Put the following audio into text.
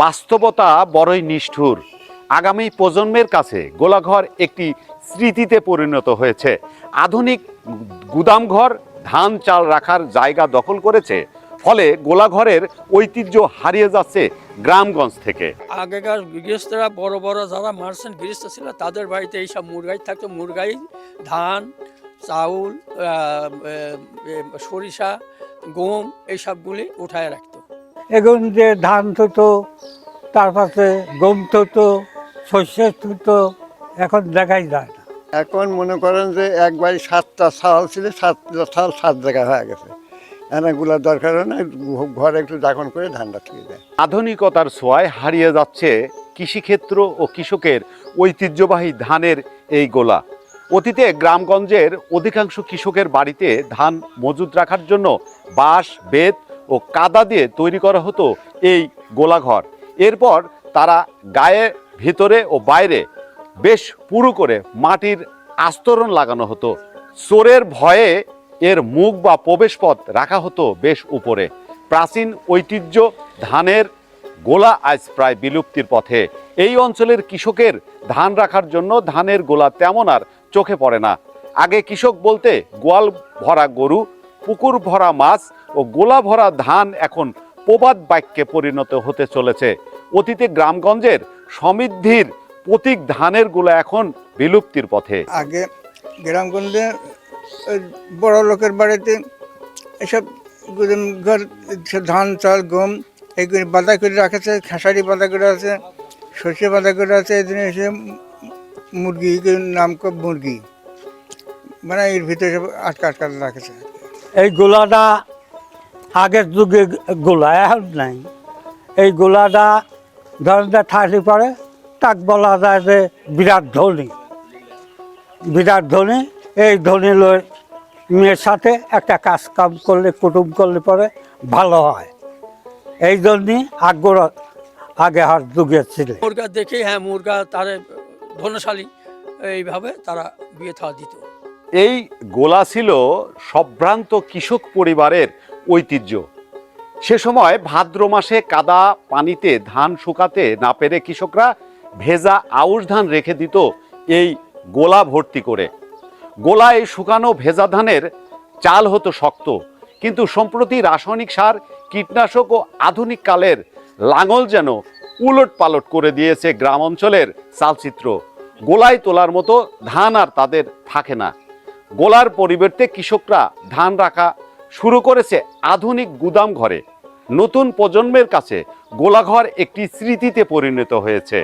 বাস্তবতা বড়ই নিষ্ঠুর। আগামী প্রজন্মের কাছে গোলাঘর একটি স্মৃতিতে পরিণত হয়েছে। আধুনিক গুদামঘর ধান চাল রাখার জায়গা দখল করেছে, ফলে গোলাঘরের ঐতিহ্য হারিয়ে যাচ্ছে গ্রামগঞ্জ থেকে। আগেকার গৃহস্থরা, বড় বড় যারা মার্চেন্ট গৃহস্থ ছিল, তাদের বাড়িতে এইসব মুরগাই থাকতো। মুরগাই, ধান, চাউল সরিষা, গম, এইসবগুলি উঠায় রাখতো। এখন যে ধান থতো তারপরে গম থতো শস্যের থতো এখন দেখাই যায় না। এখন মনে করেন যে একবারই সাতটা চাল ছিল সাতটা চাল সাত জায়গায় হয়ে গেছে। এনাগুলোর দরকার হয় না ঘরে একটু দাখন করে ধানটা থেকে দেয় আধুনিকতার ছোঁয়ায় হারিয়ে যাচ্ছে কৃষিক্ষেত্র ও কৃষকের ঐতিহ্যবাহী ধানের এই গোলা। অতীতে গ্রামগঞ্জের অধিকাংশ কৃষকের বাড়িতে ধান মজুদ রাখার জন্য বাঁশ বেত ও কাদা দিয়ে তৈরি করা হতো এই গোলাঘর। এরপর তারা গায়ে ভিতরে ও বাইরে বেশ পুরু করে মাটির আস্তরণ লাগানো হতো। চোরের ভয়ে এর মুখ বা প্রবেশপথ রাখা হতো বেশ উপরে। প্রাচীন ঐতিহ্য ধানের গোলা আজ প্রায় বিলুপ্তির পথে। এই অঞ্চলের কৃষকের ধান রাখার জন্য ধানের গোলা তেমন আর চোখে পড়ে না। আগে কৃষক বলতে গোয়াল ভরা গরু পুকুর ভরা মাছ ও গোলা ভরা ধান এখন প্রবাদ বাক্যে পরিণত হতে চলেছে। অতীতে গ্রামগঞ্জের সমৃদ্ধির প্রতীক ধানের গোলা এখন বিলুপ্তির পথে। আগে গ্রামগঞ্জে বড় লোকের বাড়িতে এসব ঘর ধান, চাল, গম এইগুলি বাঁধা করে রাখেছে, খেসারি বাঁধা করে আছে, সর্ষে বাঁধা করে আছে, এই জন্য এসে মুরগি নাম মুরগি মানে এর ভিতরে সব আটকা আটকা রাখেছে। এই গোলাটা আগের যুগে গোলা, এখন নাই। এই গোলাটা ধরেন যে থাকি পরে তাক বলা যায় যে বিরাট ধনী। বিরাট ধনী, এই ধনী লই মেয়ের সাথে একটা কাজ কাম করলে, কুটুম করলে পরে ভালো হয়। এই জন্যই আগ্রহ আগে হার যুগে ছিল মুরগা দেখে হ্যাঁ মুরগা তারে ধনশালী, এইভাবে তারা বিয়ে থা দিত। এই গোলা ছিল সম্ভ্রান্ত কৃষক পরিবারের ঐতিহ্য। সে সময় ভাদ্র মাসে কাদা পানিতে ধান শুকাতে না পেরে কৃষকরা ভেজা আউশ ধান রেখে দিত এই গোলা ভর্তি করে। গোলায় শুকানো ভেজা ধানের চাল হতো শক্ত, কিন্তু সম্প্রতি রাসায়নিক সার, কীটনাশক ও আধুনিক কালের লাঙল যেন উলট পালট করে দিয়েছে গ্রাম অঞ্চলের চালচিত্র। গোলায় তোলার মতো ধান আর তাদের থাকে না। গোলার পরিবর্তে কৃষকরা ধান রাখা শুরু করেছে আধুনিক গুদাম ঘরে। নতুন প্রজন্মের কাছে গোলাঘর একটি স্মৃতিতে পরিণত হয়েছে।